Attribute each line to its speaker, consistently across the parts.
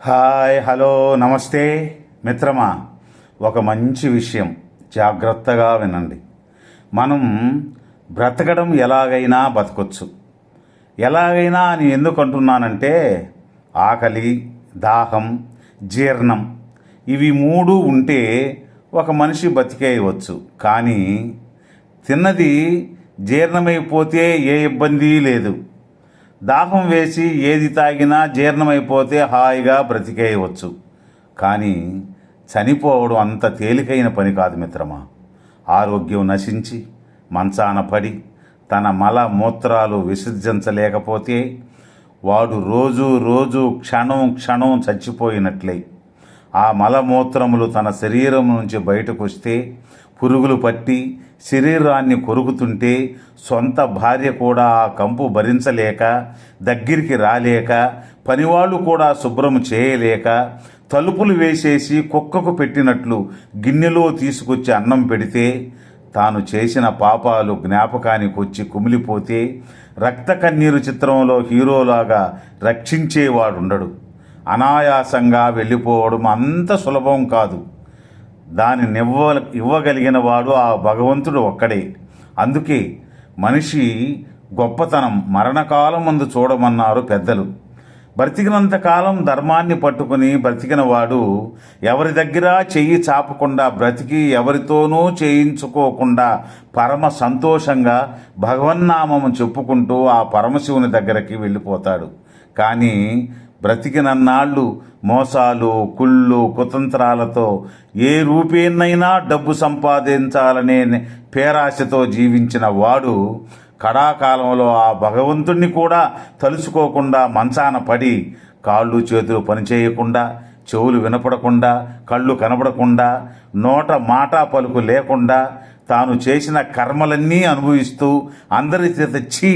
Speaker 1: Hi hello నమస్తే. మిత్రమా ఒక మంచి విషయం జాగ్రత్తగా వినండి. మనం బ్రతకడం ఎలాగైనా బతకొచ్చు. ఎలాగైనా అని ఎందుకు అంటున్నానంటే ఆకలి దాహం జీర్ణం ఇవి మూడు ఉంటే ఒక మనిషి బతికేయవచ్చు కానీ తిన్నది జీర్ణమైపోతే ఏ ఇబ్బంది లేదు. దాహం వేసి ఏది తాగినా జీర్ణమైపోతే హాయిగా బ్రతికేయవచ్చు. కానీ చనిపోవడం అంత తేలికైన పని కాదు మిత్రమా. ఆరోగ్యం నశించి మంచాన పడి తన మల మూత్రాలు విసర్జించలేకపోతే వాడు రోజు రోజు క్షణం క్షణం చచ్చిపోయినట్లే. ఆ మలమూత్రములు తన శరీరం నుంచి బయటకు వస్తే పురుగులు పట్టి శరీరాన్ని కొరుకుతుంటే సొంత భార్య కూడా ఆ కంపు భరించలేక దగ్గరికి రాలేక పనివాళ్ళు కూడా శుభ్రం చేయలేక తలుపులు వేసేసి కుక్కకు పెట్టినట్లు గిన్నెలో తీసుకొచ్చి అన్నం పెడితే తాను చేసిన పాపాలు జ్ఞాపకానికి వచ్చి కుమిలిపోతే రక్త కన్నీరు చిత్రంలో హీరోలాగా రక్షించేవాడుండడు. అనాయాసంగా వెళ్ళిపోవడం అంత సులభం కాదు. దానిని ఇవ్వ ఇవ్వగలిగిన వాడు ఆ భగవంతుడు ఒక్కడే. అందుకే మనిషి గొప్పతనం మరణకాలం ముందు చూడమన్నారు పెద్దలు. బ్రతికినంత కాలం ధర్మాన్ని పట్టుకుని బ్రతికిన వాడు ఎవరి దగ్గర చెయ్యి చాపకుండా బ్రతికి ఎవరితోనూ చేయించుకోకుండా పరమ సంతోషంగా భగవన్నామము చెప్పుకుంటూ ఆ పరమశివుని దగ్గరికి వెళ్ళిపోతాడు. కానీ బ్రతికినన్నాళ్ళు మోసాలు కుళ్ళు కుతంత్రాలతో ఏ రూపేనైనా డబ్బు సంపాదించాలనే పేరాశతో జీవించిన వాడు కడాకాలంలో ఆ భగవంతుణ్ణి కూడా తలుచుకోకుండా మంచాన పడి కాళ్ళు చేతులు పనిచేయకుండా చెవులు వినపడకుండా కళ్ళు కనపడకుండా నోట మాట పలుకు లేకుండా తాను చేసిన కర్మలన్నీ అనుభవిస్తూ అందరి చేత చీ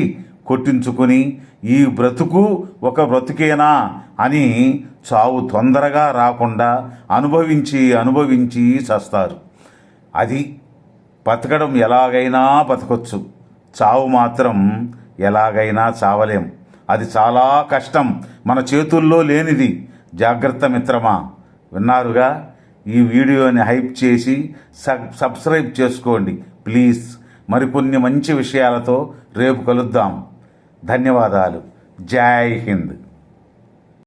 Speaker 1: కొట్టించుకుని ఈ బ్రతుకు ఒక బ్రతుకేనా అని చావు తొందరగా రాకుండా అనుభవించి అనుభవించి చస్తారు. అది బతకడం ఎలాగైనా బతకొచ్చు. చావు మాత్రం ఎలాగైనా చావలేం. అది చాలా కష్టం. మన చేతుల్లో లేనిది. జాగ్రత్త మిత్రమా. విన్నారుగా? ఈ వీడియోని హైప్ చేసి సబ్ సబ్స్క్రైబ్ చేసుకోండి. ప్లీజ్. మరికొన్ని మంచి విషయాలతో రేపు కలుద్దాం. ధన్యవాదాలు. జై హింద్.